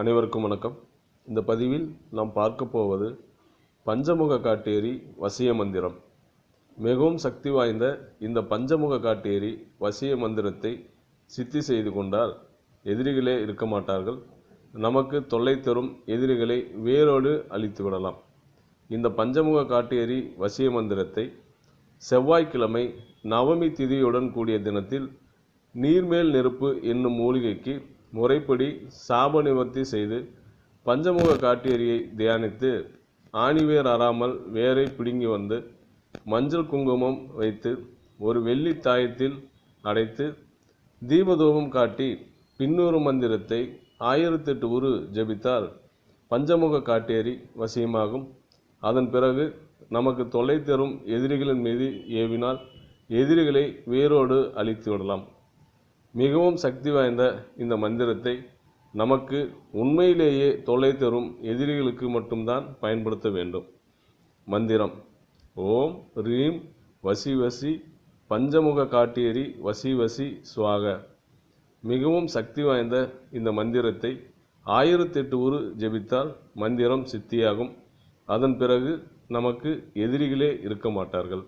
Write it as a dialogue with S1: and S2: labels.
S1: அனைவருக்கும் வணக்கம். இந்த பதிவில் நாம் பார்க்க போவது பஞ்சமுக காட்டேரி வசிய மந்திரம். மிகவும் சக்தி வாய்ந்த இந்த பஞ்சமுக காட்டேரி வசிய மந்திரத்தை சித்தி செய்து கொண்டால் எதிரிகளே இருக்க மாட்டார்கள். நமக்கு தொல்லை தரும் எதிரிகளை வேரோடு அழித்து விடலாம். இந்த பஞ்சமுக காட்டேரி வசிய மந்திரத்தை செவ்வாய்க்கிழமை நவமி திதியுடன் கூடிய தினத்தில் நீர்மேல் நெருப்பு என்னும் மூலிகைக்கு முறைப்படி சாப நிவர்த்தி செய்து பஞ்சமுக காட்டேரியை தியானித்து ஆணிவேர் அறாமல் வேரை பிடுங்கி வந்து மஞ்சள் குங்குமம் வைத்து ஒரு வெள்ளி தாயத்தில் அடைத்து தீபதூபம் காட்டி பின்னூறு மந்திரத்தை ஆயிரத்தெட்டு உரு ஜபித்தால் பஞ்சமுக காட்டேரி வசியமாகும். அதன் பிறகு நமக்கு தொல்லை தரும் எதிரிகளின் மீது ஏவினால் எதிரிகளை வேரோடு அழித்து விடலாம். மிகவும் சக்தி வாய்ந்த இந்த மந்திரத்தை நமக்கு உண்மையிலேயே தொல்லை தரும் எதிரிகளுக்கு மட்டும்தான் பயன்படுத்த வேண்டும். மந்திரம். ஓம் ரீம் வசி வசி பஞ்சமுக காட்டேரி வசி வசி சுவாக. மிகவும் சக்தி வாய்ந்த இந்த மந்திரத்தை ஆயிரத்தெட்டு உரு ஜெபித்தால் மந்திரம் சித்தியாகும். அதன் பிறகு நமக்கு எதிரிகளே இருக்க மாட்டார்கள்.